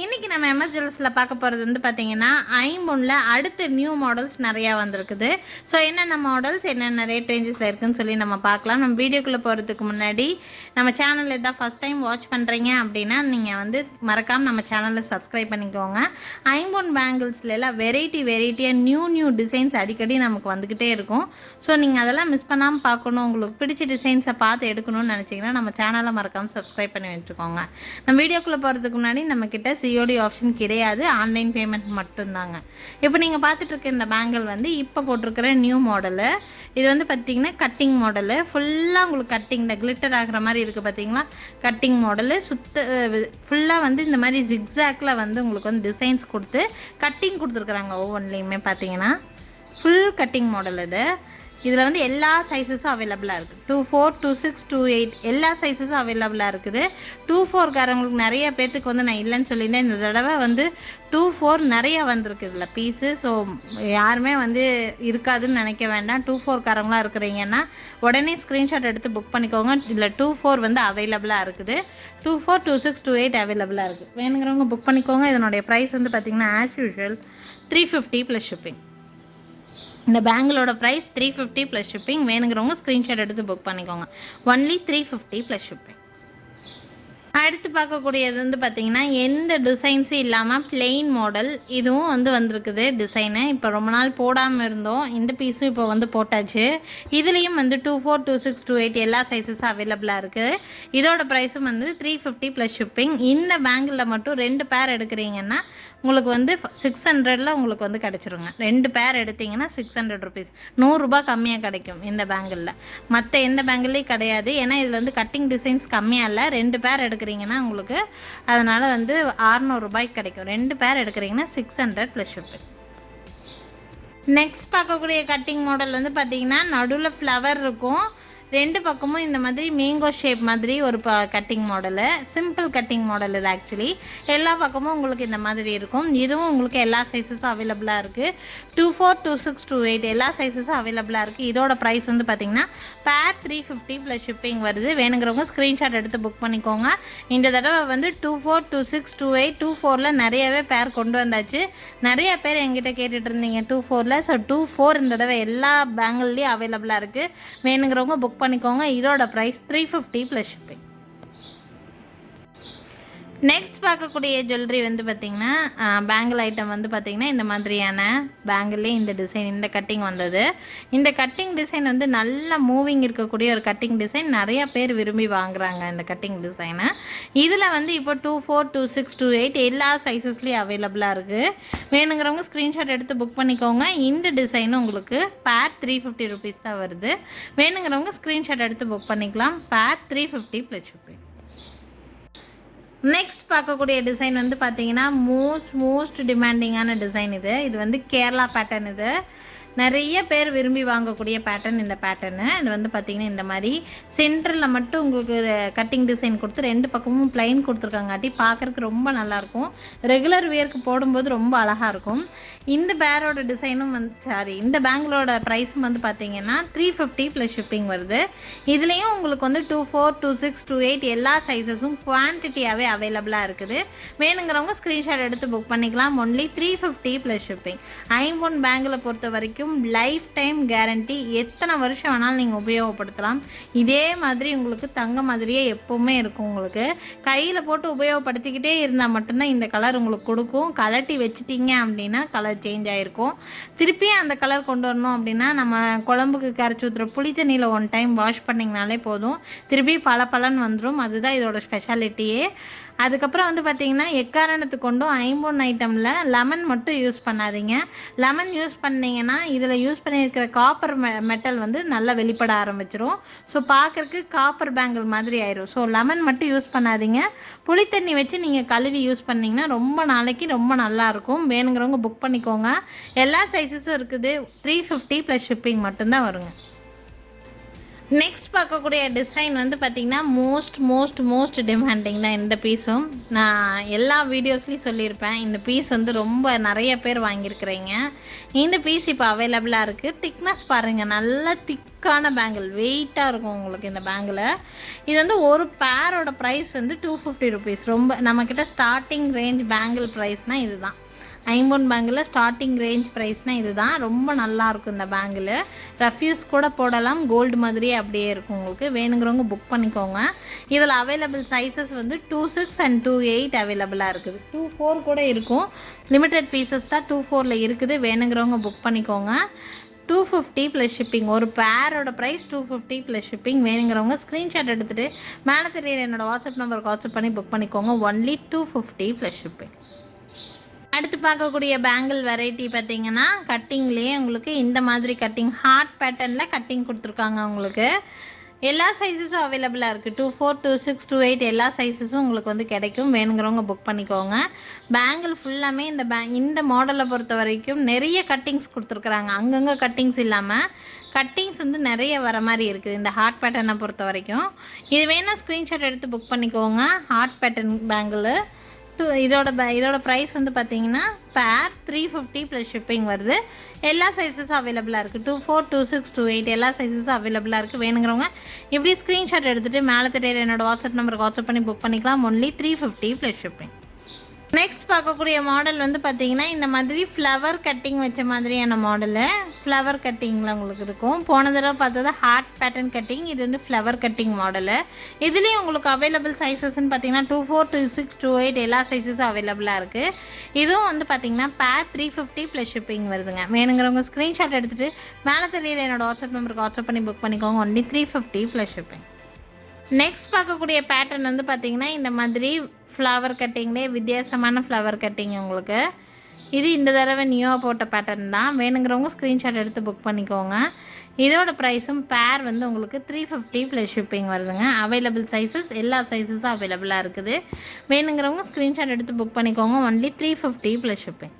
இன்றைக்கி நம்ம எமர்ஜென்ஸில் பார்க்க போகிறது வந்து பார்த்திங்கன்னா ஐம்பொன்னில் அடுத்த நியூ மாடல்ஸ் நிறையா வந்திருக்குது. ஸோ என்னென்ன மாடல்ஸ் என்னென்ன ரேட் ரேஞ்சஸில் இருக்குன்னு சொல்லி நம்ம பார்க்கலாம். நம்ம வீடியோக்குள்ளே போகிறதுக்கு முன்னாடி நம்ம சேனல் எதாவது ஃபஸ்ட் டைம் வாட்ச் பண்ணுறீங்க அப்படின்னா நீங்கள் வந்து மறக்காமல் நம்ம சேனலை சப்ஸ்கிரைப் பண்ணிக்கோங்க. ஐம்பொன் பேங்கிள்ஸ்ல எல்லாம் வெரைட்டி வெரைட்டியாக நியூ நியூ டிசைன்ஸ் அடிக்கடி நமக்கு வந்துக்கிட்டே இருக்கும். ஸோ நீங்கள் அதெல்லாம் மிஸ் பண்ணாமல் பார்க்கணும். உங்களுக்கு பிடிச்ச டிசைன்ஸை பார்த்து எடுக்கணும்னு நினச்சிங்கன்னா நம்ம சேனலை மறக்காமல் சப்ஸ்கிரைப் பண்ணி வச்சுக்கோங்க. நம்ம வீடியோக்குள்ளே போகிறதுக்கு முன்னாடி நம்மக்கிட்ட சிஓடி ஆப்ஷன் கிடையாது. ஆன்லைன் பேமெண்ட் மட்டும்தாங்க. இப்போ நீங்கள் பார்த்துட்டு இருக்க இந்த பேங்கிள் வந்து இப்போ போட்டிருக்கிற நியூ மாடலு இது வந்து பார்த்தீங்கன்னா கட்டிங் மாடலு ஃபுல்லாக உங்களுக்கு கட்டிங் இந்த கிளிட்டர் ஆகிற மாதிரி இருக்குது பார்த்தீங்களா கட்டிங் மாடலு சுத்த ஃபுல்லாக வந்து இந்த மாதிரி ஜிக்ஸாக்கில் வந்து உங்களுக்கு வந்து டிசைன்ஸ் கொடுத்து கட்டிங் கொடுத்துருக்குறாங்க ஒவ்வொன்றிலையுமே பார்த்தீங்கன்னா ஃபுல் கட்டிங் மாடல் இது. இதில் வந்து எல்லா சைஸஸும் அவைலபிளாக இருக்குது two four two six two eight எல்லா சைஸஸும் அவைலபிளாக இருக்குது. டூ ஃபோர்காரவங்களுக்கு நிறைய பேர்த்துக்கு வந்து நான் இல்லைன்னு சொல்லியிருந்தேன். இந்த தடவை வந்து டூ ஃபோர் நிறைய வந்திருக்கு இதில் பீஸு ஸோ யாருமே வந்து இருக்காதுன்னு நினைக்க வேண்டாம். டூ ஃபோர்காரங்களாம் இருக்கிறீங்கன்னா உடனே ஸ்க்ரீன்ஷாட் எடுத்து புக் பண்ணிக்கோங்க. இதில் டூ ஃபோர் வந்து அவைலபிளாக இருக்குது. Two four two six two eight அவைலபிளாக இருக்குது வேணுங்கிறவங்க புக் பண்ணிக்கோங்க. இதனுடைய ப்ரைஸ் வந்து பார்த்திங்கன்னா as usual three fifty plus shipping இந்த பேங்கிளோட price three fifty plus shipping வேணுங்கிறவங்க ஸ்க்ரீன்ஷாட் எடுத்து புக் பண்ணிக்கோங்க. Only three fifty plus shipping அடுத்து பார்க்கக்கூடியது வந்து பார்த்திங்கன்னா எந்த டிசைன்ஸும் இல்லாமல் பிளெயின் மாடல் இதுவும் வந்து வந்திருக்குது டிசைனு இப்போ ரொம்ப நாள் போடாமல் இருந்தோம். இந்த பீஸும் இப்போ வந்து போட்டாச்சு. இதுலேயும் வந்து two four two six two eight எல்லா சைஸஸும் அவைலபிளாக இருக்குது இதோட ப்ரைஸும் வந்து த்ரீ ஃபிஃப்டி ப்ளஸ் ஷிப்பிங் இந்த பேங்கிளில் மட்டும் ரெண்டு பேர் எடுக்கிறீங்கன்னா உங்களுக்கு வந்து சிக்ஸ் ஹண்ட்ரடில் உங்களுக்கு வந்து கிடச்சிருங்க. ரெண்டு பேர் எடுத்தீங்கன்னா சிக்ஸ் ஹண்ட்ரட் ருபீஸ் நூறுரூபா கம்மியாக கிடைக்கும் இந்த பேங்கிளில் மற்ற எந்த பேங்கிள்லேயும் கிடையாது. ஏன்னா இதில் வந்து கட்டிங் டிசைன்ஸ் கம்மியாக இல்லை. ரெண்டு பேர் எடுக்கிறீங்கன்னா உங்களுக்கு அதனால் வந்து அறநூறுபாய்க்கு கிடைக்கும். ரெண்டு பேர் எடுக்கிறீங்கன்னா six hundred plus shipping next பார்க்கக்கூடிய கட்டிங் மாடல் வந்து பார்த்தீங்கன்னா நடுவில் ஃப்ளவர் இருக்கும். ரெண்டு பக்கமும் இந்த மாதிரி மேங்கோ ஷேப் மாதிரி ஒரு ப cutting model simple cutting model இது ஆக்சுவலி எல்லா பக்கமும் உங்களுக்கு இந்த மாதிரி இருக்கும். இதுவும் உங்களுக்கு எல்லா சைஸஸும் அவைலபிளாக இருக்குது two four two six two eight எல்லா சைஸஸும் அவைலபிளாக இருக்குது இதோட ப்ரைஸ் வந்து பார்த்திங்கன்னா பேர் த்ரீ ஃபிஃப்டி ப்ளஸ் ஷிப்பிங் வருது. வேணுங்கிறவங்க ஸ்க்ரீன்ஷாட் எடுத்து புக் பண்ணிக்கோங்க. இந்த தடவை வந்து two four two six two eight two ஃபோரில் நிறையவே பேர் கொண்டு வந்தாச்சு. நிறைய பேர் எங்கிட்ட கேட்டுட்டு இருந்தீங்க டூ ஃபோரில் ஸோ டூ ஃபோர் இந்த தடவை எல்லா பேங்கிள்லேயும் அவைலபிளாக இருக்குது வேணுங்கிறவங்க புக் பண்ணிக்கோங்க. இதோட price three fifty plus shipping next பார்க்கக்கூடிய ஜுவல்லரி வந்து பார்த்திங்கன்னா பேங்கிள் ஐட்டம் வந்து பார்த்திங்கன்னா இந்த மாதிரியான பேங்கிள்லேயே இந்த டிசைன் இந்த கட்டிங் வந்தது. இந்த கட்டிங் டிசைன் வந்து நல்ல மூவிங் இருக்கக்கூடிய ஒரு கட்டிங் டிசைன் நிறைய பேர் விரும்பி வாங்குறாங்க இந்த கட்டிங் டிசைனை இதில் வந்து இப்போ two four two six two eight எல்லா சைஸஸ்லேயும் அவைலபிளாக இருக்குது வேணுங்கிறவங்க ஸ்க்ரீன்ஷாட் எடுத்து புக் பண்ணிக்கோங்க. இந்த டிசைனும் உங்களுக்கு பேர் த்ரீ ஃபிஃப்டி ருபீஸ் தான் வருது. வேணுங்கிறவங்க ஸ்க்ரீன்ஷாட் எடுத்து புக் பண்ணிக்கலாம். Pair three fifty plus shipping next பார்க்கக்கூடிய டிசைன் வந்து பார்த்தீங்கன்னா மோஸ்ட் மோஸ்ட் டிமாண்டிங்கான டிசைன் இது. இது வந்து கேரளா பேட்டர்ன் இது. நிறைய பேர் விரும்பி வாங்கக்கூடிய பேட்டர்ன் இந்த பேட்டர்னு இது வந்து பார்த்திங்கன்னா இந்த மாதிரி சென்டரில் மட்டும் உங்களுக்கு கட்டிங் டிசைன் கொடுத்து ரெண்டு பக்கமும் ப்ளைன் கொடுத்துருக்காங்காட்டி பார்க்குறக்கு ரொம்ப நல்லாயிருக்கும். ரெகுலர் வியர்க்கு போடும்போது ரொம்ப அழகாக இருக்கும். இந்த பேரோட டிசைனும் வந்து சாரி இந்த பேங்கிளோட ப்ரைஸும் வந்து பார்த்தீங்கன்னா த்ரீ ஃபிஃப்டி ப்ளஸ் ஷிப்பிங் வருது. இதுலேயும் உங்களுக்கு வந்து two four two six two eight எல்லா சைஸஸும் குவான்டிட்டியாகவே அவைலபிளாக இருக்குது. வேணுங்கிறவங்க ஸ்க்ரீன்ஷாட் எடுத்து புக் பண்ணிக்கலாம். Only three fifty plus shipping ஐம்பொன் பேங்கில் பொறுத்த வரைக்கும் லைஃப் டைம் கேரண்டி எத்தனை வருஷம் வேணாலும் நீங்கள் உபயோகப்படுத்தலாம். இதே மாதிரி உங்களுக்கு தங்க மாதிரியே எப்போவுமே இருக்கும் உங்களுக்கு. கையில் போட்டு உபயோகப்படுத்திக்கிட்டே இருந்தால் மட்டும்தான் இந்த கலர் உங்களுக்கு கொடுக்கும். கலட்டி வச்சுட்டிங்க அப்படின்னா கலர் சேஞ்ச் ஆகிருக்கும் திருப்பியும் அந்த கலர் கொண்டு வரணும் அப்படின்னா நம்ம குழம்புக்கு கரைச்சி ஊற்றுற புளி தண்ணியில் ஒன் டைம் வாஷ் பண்ணிங்கனாலே போதும். திருப்பி பல பலன் வந்துடும் அதுதான் இதோட ஸ்பெஷாலிட்டியே அதுக்கப்புறம் வந்து பார்த்தீங்கன்னா எக்காரணத்து கொண்டும் ஐம்பொன் ஐட்டமில் லெமன் மட்டும் யூஸ் பண்ணாதீங்க. லெமன் யூஸ் பண்ணிங்கன்னா இதில் யூஸ் பண்ணியிருக்கிற காப்பர் மெ மெட்டல் வந்து நல்லா வெளிப்பட ஆரம்பிச்சிரும். ஸோ பார்க்குறக்கு காப்பர் பேங்கிள் மாதிரி ஆயிரும். ஸோ லெமன் மட்டும் யூஸ் பண்ணாதீங்க. புளி தண்ணி வச்சு நீங்கள் கழுவி யூஸ் பண்ணிங்கன்னா ரொம்ப நாளைக்கு ரொம்ப நல்லாயிருக்கும் வேணுங்கிறவங்க புக் பண்ணிக்கோங்க. எல்லா சைஸஸும் இருக்குது. த்ரீ ஃபிஃப்டி ப்ளஸ் ஷிப்பிங் மட்டும்தான் வருங்க. நெக்ஸ்ட் பார்க்கக்கூடிய டிசைன் வந்து பார்த்திங்கன்னா மோஸ்ட் மோஸ்ட் மோஸ்ட் டிமாண்டிங் தான் இந்த பீஸும் நான் எல்லா வீடியோஸ்லேயும் சொல்லியிருப்பேன். இந்த பீஸ் வந்து ரொம்ப நிறைய பேர் வாங்கியிருக்கிறீங்க. இந்த பீஸ் இப்போ அவைலபிளாக இருக்குது திக்னஸ் பாருங்கள் நல்ல திக்கான பேங்கிள் வெயிட்டாக இருக்கும் உங்களுக்கு இந்த பேங்கில் இது வந்து ஒரு பேரோட ப்ரைஸ் வந்து டூ ஃபிஃப்டி ருபீஸ் ரொம்ப நம்மக்கிட்ட ஸ்டார்டிங் ரேஞ்ச் பேங்கிள் ப்ரைஸ்னால் இதுதான். ஐம்பொன் பேங்கில் ஸ்டார்டிங் ரேஞ்ச் ப்ரைஸ்னால் இதுதான். ரொம்ப நல்லாயிருக்கும் இந்த பேங்கில். ரஃப்யூஸ் கூட போடலாம். கோல்டு மாதிரியே அப்படியே இருக்கும் உங்களுக்கு. வேணுங்கிறவங்க புக் பண்ணிக்கோங்க. இதில் அவைலபிள் சைஸஸ் வந்து two six and two eight அவைலபிளாக இருக்குது. டூ ஃபோர் கூட இருக்கும். லிமிட்டட் பீசஸ் தான் டூ ஃபோரில் இருக்குது. வேணுங்கிறவங்க புக் பண்ணிக்கோங்க. டூ ஃபிஃப்டி ப்ளஸ் ஷிப்பிங் ஒரு பேரோட price two fifty plus shipping வேணுங்கிறவங்க ஸ்க்ரீன்ஷாட் எடுத்துகிட்டு மேலே தெரியுற என்னோடய வாட்ஸ்அப் நம்பருக்கு வாட்ஸ்அப் பண்ணி புக் பண்ணிக்கோங்க. Only two fifty plus shipping அடுத்து பார்க்கக்கூடிய பேங்கிள் வெரைட்டி பார்த்தீங்கன்னா கட்டிங்லேயே உங்களுக்கு இந்த மாதிரி கட்டிங் ஹார்ட் பேட்டர்னில் கட்டிங் கொடுத்துருக்காங்க உங்களுக்கு. எல்லா சைஸஸும் அவைலபிளாக இருக்குது two four two six two eight எல்லா சைஸஸும் உங்களுக்கு வந்து கிடைக்கும். வேணுங்கிறவங்க புக் பண்ணிக்கோங்க. பேங்கிள் ஃபுல்லாமே இந்த பே இந்த மாடலை பொறுத்த வரைக்கும் நிறைய கட்டிங்ஸ் கொடுத்துருக்குறாங்க. அங்கங்கே கட்டிங்ஸ் இல்லாமல் கட்டிங்ஸ் வந்து நிறைய வர மாதிரி இருக்குது இந்த ஹார்ட் பேட்டர்னை பொறுத்த வரைக்கும். இது வேணால் ஸ்க்ரீன்ஷாட் எடுத்து புக் பண்ணிக்கோங்க. ஹார்ட் பேட்டர்ன் பேங்கிள் டூ இதோட இதோட ப்ரைஸ் வந்து பார்த்தீங்கன்னா பேர் த்ரீ ஃபிஃப்டி ப்ளஸ் ஷிப்பிங் வருது. எல்லா சைஸஸும் அவைலபிளாக இருக்குது two four two six two eight எல்லா சைஸஸும் அவைலபிளாக இருக்குது வேணுங்கிறவங்க இப்படி ஸ்க்ரீன்ஷாட் எடுத்துகிட்டு மேலே தெரியுற என்னோட வாட்ஸ்அப் நம்பருக்கு வாட்ஸ்அப் பண்ணி புக் பண்ணிக்கலாம். Only three fifty plus shipping next பார்க்கக்கூடிய மாடல் வந்து பார்த்தீங்கன்னா இந்த மாதிரி ஃப்ளவர் கட்டிங் வச்ச மாதிரியான மாடலு ஃப்ளவர் கட்டிங்கில் உங்களுக்கு இருக்கும். போன தடவை பார்த்தது ஹார்ட் பேட்டர்ன் கட்டிங் இது வந்து ஃப்ளவர் கட்டிங் மாடலு இதுலேயும் உங்களுக்கு அவைலபிள் சைஸஸ்ன்னு பார்த்தீங்கன்னா two four two six two eight எல்லா சைஸஸும் அவைலபிளாக இருக்குது இதுவும் வந்து பார்த்தீங்கன்னா பேர் த்ரீ ஃபிஃப்டி ப்ளஸ் ஷிப்பிங் வருதுங்க. வேணுங்கிறவங்க ஸ்க்ரீன்ஷாட் எடுத்துகிட்டு மேலே தெரியல என்னோடய வாட்ஸ்அப் நம்பருக்கு வாட்ஸ்அப் பண்ணி புக் பண்ணிக்கோங்க. Only three fifty plus shipping next பார்க்கக்கூடிய பேட்டர்ன் வந்து பார்த்தீங்கன்னா இந்த மாதிரி ஃப்ளவர் கட்டிங்லேயே வித்தியாசமான ஃப்ளவர் கட்டிங் உங்களுக்கு. இது இந்த தடவை நியூவாக போட்ட பேட்டர்ன் தான். வேணுங்கிறவங்க ஸ்க்ரீன்ஷாட் எடுத்து புக் பண்ணிக்கோங்க. இதோட ப்ரைஸும் பேர் வந்து உங்களுக்கு த்ரீ ஃபிஃப்டி ப்ளஸ் ஷிப்பிங் வருதுங்க. அவைலபிள் சைஸஸ் எல்லா சைஸஸும் அவைலபிளாக இருக்குது. வேணுங்கிறவங்க ஸ்க்ரீன்ஷாட் எடுத்து புக் பண்ணிக்கோங்க. Only three fifty plus shipping